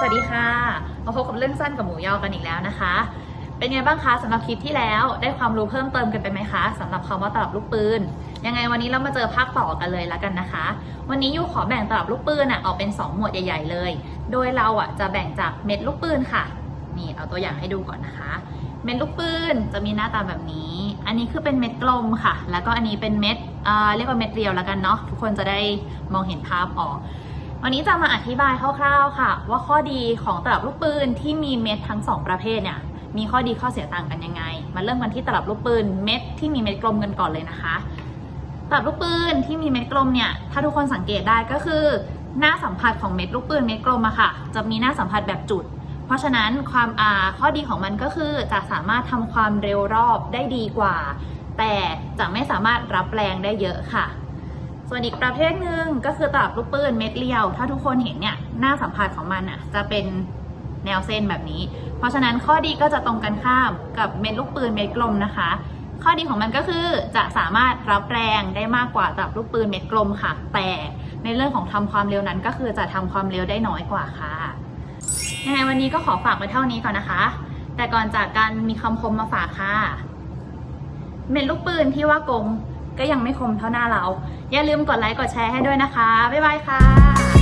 สวัสดีค่ะ มาพบกับเรื่องสั้นกับหมูยอกันอีกแล้วนะคะ เป็นไงบ้างคะสำหรับคลิปที่แล้วได้ความรู้เพิ่มเติมกันไปไหมคะสำหรับคำว่าตลับลูกปืน ยังไงวันนี้เรามาเจอภาคต่อกันเลยแล้วกันนะคะ วันนี้ยูขอแบ่งตลับลูกปืนอะออกเป็น 2 หมวดใหญ่ ๆ เลย โดยเราอะจะแบ่งจากเม็ดลูกปืนค่ะ นี่เอาตัวอย่างให้ดูก่อนนะคะ เม็ดลูกปืนจะมีหน้าตาแบบนี้ อันนี้คือเป็นเม็ดกลมค่ะ แล้วก็อันนี้เป็นเม็ดอ่าเรียกว่าเม็ดเรียวแล้วกันเนาะทุกคนจะได้มองเห็นภาพออก วันนี้จะมาอธิบายคร่าวๆค่ะ ว่าข้อดีของตลับลูกปืนที่มีเม็ดทั้งสองประเภทเนี่ยมีข้อดีข้อเสียต่างกันยังไง มาเริ่มกันที่ตลับลูกปืนเม็ดที่มีเม็ดกลมกันก่อนเลยนะคะ ตลับลูกปืนที่มีเม็ดกลมเนี่ยถ้าทุกคนสังเกตได้ก็คือ หน้าสัมผัสของเม็ดลูกปืนเม็ดกลมอะค่ะ จะมีหน้าสัมผัสแบบจุด เพราะฉะนั้นความอาข้อดีของมันก็คือจะสามารถทำความเร็วรอบได้ดีกว่า แต่จะไม่สามารถรับแรงได้เยอะค่ะ ส่วนอีกประเภทหนึ่งก็คือตลับลูกปืนเม็ดเรียว ถ้าทุกคนเห็นเนี่ยหน้าสัมผัสของมันอะจะเป็นแนวเส้นแบบนี้ เพราะฉะนั้นข้อดีก็จะตรงกันข้ามกับเม็ดลูกปืนเม็ดกลมนะคะ ข้อดีของมันก็คือจะสามารถรับแรงได้มากกว่าตลับลูกปืนเม็ดกลมค่ะ แต่ในเรื่องของทำความเร็วนั้นก็คือจะทำความเร็วได้น้อยกว่าค่ะยังไงวันนี้ก็ขอฝากไว้เท่านี้ก่อนนะคะ แต่ก่อนจากกันมีคำคมมาฝากค่ะ เม็ดลูกปืนที่ว่ากง ก็ยังไม่คมเท่าหน้าเรา อย่าลืมกดไลค์กดแชร์ให้ด้วยนะคะ บ๊ายบายค่ะ